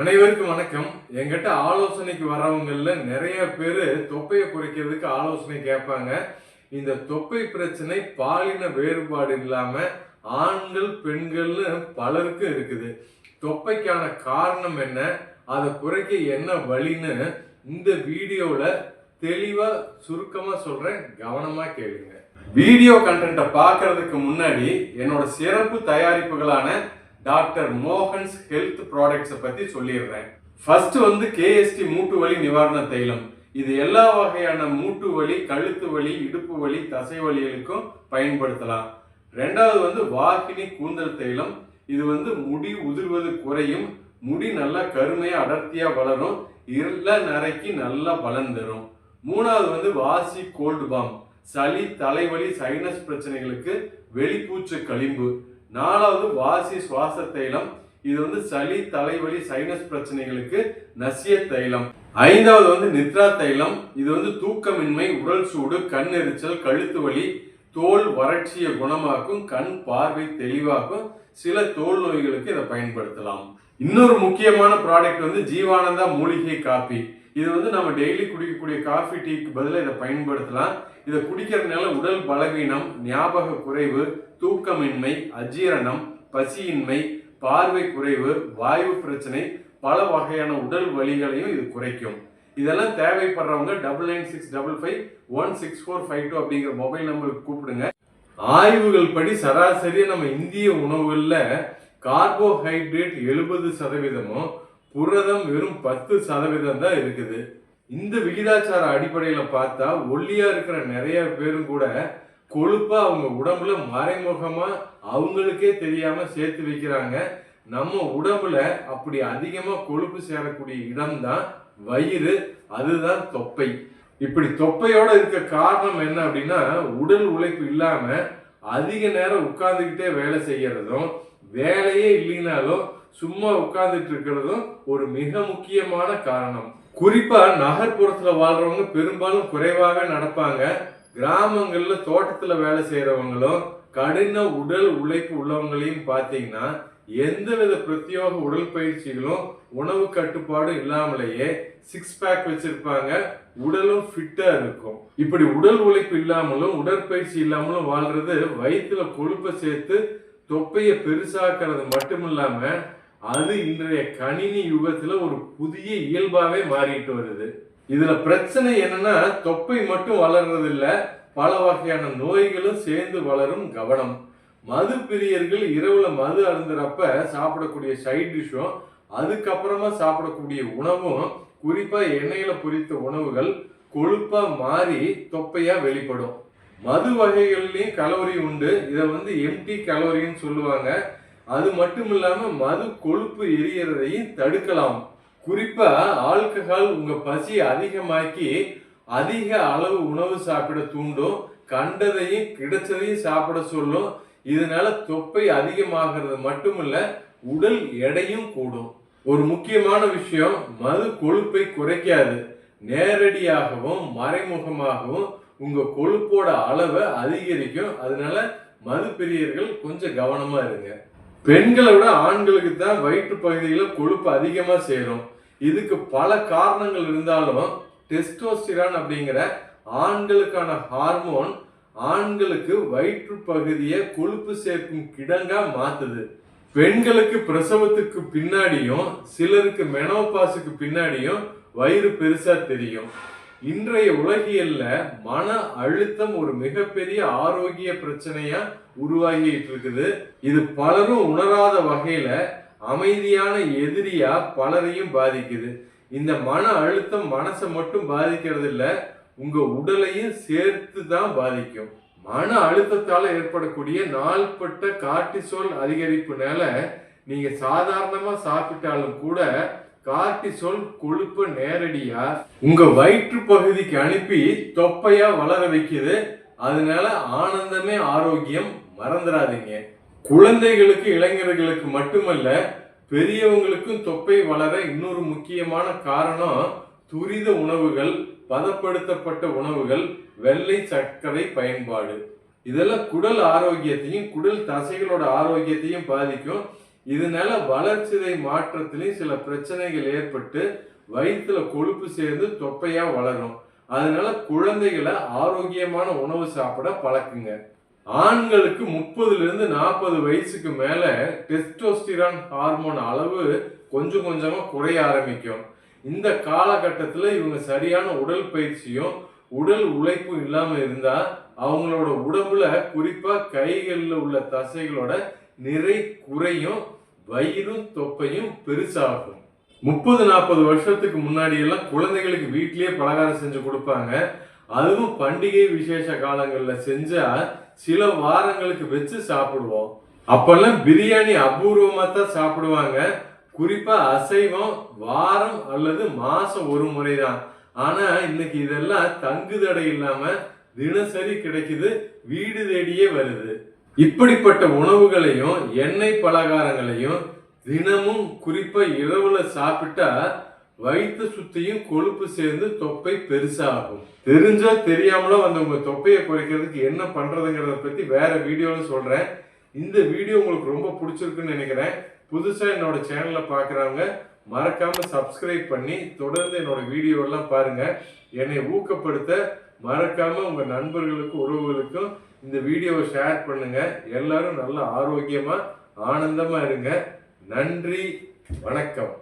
அனைவருக்கும் வணக்கம். எங்கிட்ட ஆலோசனைக்கு வரவங்கல்ல நிறைய பேர் தொப்பையை குறைக்கிறதுக்கு ஆலோசனை கேட்பாங்க. இந்த தொப்பை பிரச்சனை பாலின வேறுபாடு இல்லாம ஆண்கள் பெண்கள்னு பலருக்கும் இருக்குது. தொப்பைக்கான காரணம் என்ன? அதை குறைக்க என்ன வழின்னு இந்த வீடியோல தெளிவா சுருக்கமா சொல்றேன். கவனமா கேளுங்க. வீடியோ கண்டென்ட்டை பார்க்கறதுக்கு முன்னாடி என்னோட சிறப்பு தயாரிப்புகளான டாக்டர் மோகன்ஸ் ஹெல்த் ப்ராடக்ட்ஸை பற்றி சொல்லிடுறேன். ஃபர்ஸ்ட் வந்து கேஎஸ்டி மூட்டு வலி நிவாரண தைலம். இது எல்லா வகையான மூட்டு வலி கழுத்து வலி இடுப்பு வலி தசை வலிகளுக்கும் பயன்படுத்தலாம். ரெண்டாவது வந்து வாகினி கூந்தல் தைலம். இது வந்து முடி உதிர்வது குறையும். முடி நல்லா கருமையாக அடர்த்தியாக வளரும். இருள நரைக்கு நல்லா பலன் தரும். மூணாவது வந்து வாசி கோல்டு பாம். சளி தலைவலி சைனஸ் பிரச்சனைகளுக்கு வெளிப்பூச்சு களிம்பு நாலாவது வாசி சுவாச தைலம். இது வந்து சளி தலைவலி சைனஸ் பிரச்சனைகளுக்கு நசிய தைலம். ஐந்தாவது வந்து நித்ரா தைலம். இது வந்து தூக்கமின்மை உடல் சூடு கண் எரிச்சல் கழுத்து வலி தோல் வறட்சியை குணமாக்கும் கண் பார்வை தெளிவாக்கும். சில தோல் நோய்களுக்கு இதை பயன்படுத்தலாம். இன்னொரு முக்கியமான ப்ராடக்ட் வந்து ஜீவானந்தா மூலிகை காபி இது வந்து நம்ம டெய்லி குடிக்கக்கூடிய காஃபி டீக்கு பதிலாக இதை பயன்படுத்தலாம். இதை குடிக்கிறதுனால உடல் பலவீனம் ஞாபக குறைவு தூக்கமின்மை அஜீரணம் பசியின்மை பார்வை குறைவு வாயு பிரச்சனை பல வகையான உடல் வலிகளையும் இது குறைக்கும். இதெல்லாம் தேவைப்படுறவங்க double nine six double five one six four five two அப்படிங்கிற மொபைல் நம்பருக்கு கூப்பிடுங்க. ஆய்வுகள் படி சராசரியாக நம்ம இந்திய உணவுகளில் கார்போஹைட்ரேட் எழுபது சதவீதமும் புரதம் வெறும் பத்து சதவீதம் தான் இருக்குது. இந்த விகிதாச்சார அடிப்படையில் பார்த்தா ஒல்லியா இருக்கிற நிறைய பேரும் கூட கொழுப்பா அவங்க உடம்புல மறைமுகமா அவங்களுக்கே தெரியாம சேர்த்து வைக்கிறாங்க. நம்ம உடம்புல அப்படி அதிகமா கொழுப்பு சேரக்கூடிய இடம்தான் வயிறு அதுதான் தொப்பை. இப்படி தொப்பையோட இருக்க காரணம் என்ன அப்படின்னா உடல் உழைப்பு இல்லாம அதிக நேரம் உட்கார்ந்துக்கிட்டே வேலை செய்யறதும் வேலையே இல்லைனாலும் சும்மா உட்கார்ந்துட்டு இருக்கிறதும் ஒரு மிக முக்கியமான காரணம். குறிப்பா நகர்ப்புறத்துல வாழ்றவங்க பெரும்பாலும் குறைவாக நடப்பாங்க. கிராமங்கள்ல தோட்டத்துல வேலை செய்யறவங்களும் கடின உடல் உழைப்பு உள்ளவங்களையும் பார்த்தீங்கன்னா எந்தவித பிரத்யோக உடற்பயிற்சிகளும் உணவு கட்டுப்பாடு இல்லாமலேயே சிக்ஸ் பேக் வச்சிருப்பாங்க. உடலும் ஃபிட்டா இருக்கும். இப்படி உடல் உழைப்பு இல்லாமலும் உடற்பயிற்சி இல்லாமலும் வாழ்றது வயிற்றுல கொழுப்பை சேர்த்து தொப்பையை பெருசாக்குறது மட்டும் இல்லாம அது இன்றைய கணினி யுகத்தில் ஒரு புதிய இயல்பாகவே மாறிட்டு வருது. இதில் பிரச்சனை என்னன்னா தொப்பை மட்டும் வளர்றதில்ல பல வகையான நோய்களும் சேர்ந்து வளரும் கவனம். மது பிரியர்கள் இரவுல மது அருந்துறப்ப சாப்பிடக்கூடிய சைட் டிஷ்ஷும் அதுக்கப்புறமா சாப்பிடக்கூடிய உணவும் குறிப்பா எண்ணெயில பொரித்த உணவுகள் கொழுப்பா மாறி தொப்பையா வெளிப்படும். மது வகைகள்லேயும் கலோரி உண்டு. இதை வந்து எம்டி கலோரின்னு சொல்லுவாங்க. அது மட்டும் இல்லாம மது கொழுப்பு எரியறதையும் தடுக்கலாம். குறிப்பா ஆல்கஹால் உங்க பசியை அதிகமாக்கி அதிக அளவு உணவு சாப்பிட தூண்டும். கண்டதையும் கிடைச்சதையும் சாப்பிட சொல்லும். இதனால தொப்பை அதிகமாகிறது மட்டுமில்ல உடல் எடையும் கூடும். ஒரு முக்கியமான விஷயம் மது கொழுப்பை குறைக்காது. நேரடியாகவும் மறைமுகமாகவும் உங்க கொழுப்போட அளவை அதிகரிக்கும். அதனால மது பிரியர்கள் கொஞ்சம் கவனமா இருங்க. பெண்களை விட ஆண்களுக்கு தான் வயிற்று பகுதியில் கொழுப்பு அதிகமாக சேரும். இதுக்கு பல காரணங்கள் இருந்தாலும் டெஸ்டோஸ்டிரான் அப்படிங்கிற ஆண்களுக்கான ஹார்மோன் ஆண்களுக்கு வயிற்று பகுதியை கொழுப்பு சேர்க்கும் கிடங்கா மாத்துது. பெண்களுக்கு பிரசவத்துக்கு பின்னாடியும் சிலருக்கு மெனோபாஸுக்கு பின்னாடியும் வயிறு பெருசா தெரியும். இன்றைய உலகியல்ல மன அழுத்தம் ஒரு மிகப்பெரிய ஆரோக்கிய பிரச்சனையா உருவாகிட்டு இருக்குது இது பலரும் உணராத வகையில அமைதியான எதிரியா பலரையும் பாதிக்குது. இந்த மன அழுத்தம் மனசை மட்டும் பாதிக்கிறது இல்ல உங்க உடலையும் சேர்த்து தான் பாதிக்கும். மன அழுத்தத்தால ஏற்படக்கூடிய நாள்பட்ட கார்டிசோல் அதிகரிப்புனால நீங்க சாதாரணமா சாப்பிட்டாலும் கூட கார்டிசோல் கொழுப்பு நேரடியா? உங்க வயிற்று பகுதிக்கு அனுப்பி தொப்பையா வளர வைக்குது. அதனால ஆனந்தமே ஆரோக்கியம் மறந்துடாதீங்க குழந்தைகளுக்கு இளைஞர்களுக்கு மட்டுமல்ல பெரியவங்களுக்கும் தொப்பை வளர இன்னொரு முக்கியமான காரணம் துரித உணவுகள் பதப்படுத்தப்பட்ட உணவுகள் வெள்ளை சர்க்கரை பயன்பாடு. இதெல்லாம் குடல் ஆரோக்கியத்தையும் குடல் தசைகளோட ஆரோக்கியத்தையும் பாதிக்கும். இதனால வளர்ச்சிதை மாற்றத்திலையும் சில பிரச்சனைகள் ஏற்பட்டு வயிற்றுல கொழுப்பு சேர்ந்து தொப்பையா வளரும். அதனால குழந்தைகளை ஆரோக்கியமான உணவு சாப்பிட பழக்குங்க. ஆண்களுக்கு முப்பதுல இருந்து நாற்பது வயசுக்கு மேல டெஸ்டோஸ்டிரான் ஹார்மோன் அளவு கொஞ்சம் கொஞ்சமா குறைய ஆரம்பிக்கும். இந்த காலகட்டத்தில் இவங்க சரியான உடல் பயிற்சியும் உடல் உழைப்பும் இல்லாம இருந்தா அவங்களோட உடம்புல குறிப்பா கைகளில் உள்ள தசைகளோட நிறை குறையும் வயிறும் தொப்பையும் பெருசாகும். முப்பது நாற்பது வருஷத்துக்கு முன்னாடி எல்லாம் குழந்தைகளுக்கு வீட்லயே பலகாரம் செஞ்சு கொடுப்பாங்க. அதுவும் பண்டிகை விசேஷ காலங்களில் செஞ்சா சில வாரங்களுக்கு வச்சு சாப்பிடுவோம். அப்பெல்லாம் பிரியாணி அபூர்வமாக தான் சாப்பிடுவாங்க. குறிப்பா அசைவம் வாரம் அல்லது மாசம் ஒரு முறை தான் ஆனா இன்னைக்கு இதெல்லாம் தங்குதடை இல்லாம தினசரி கிடைக்குது வீடு தேடியே வருது. இப்படிப்பட்ட உணவுகளையும் எண்ணெய் பலகாரங்களையும் தினமும் குறிப்பா இரவுல சாப்பிட்டா வயிற்று சுத்தியும் கொழுப்பு சேர்ந்து தொப்பை பெருசாகும். தெரிஞ்சோ தெரியாமலோ வந்து உங்க தொப்பையை குறைக்கிறதுக்கு என்ன பண்றதுங்கிறத பத்தி வேற வீடியோல சொல்றேன். இந்த வீடியோ உங்களுக்கு ரொம்ப பிடிச்சிருக்குன்னு நினைக்கிறேன். புதுசா என்னோட சேனலை பாக்குறவங்க மறக்காம சப்ஸ்கிரைப் பண்ணி தொடர்ந்து என்னோட வீடியோ எல்லாம் பாருங்க. என்னை ஊக்கப்படுத்த மறக்காம உங்க நண்பர்களுக்கும் உறவுகளுக்கும் இந்த வீடியோவை ஷேர் பண்ணுங்க. எல்லாரும் நல்ல ஆரோக்கியமா ஆனந்தமா இருங்க. நன்றி வணக்கம்.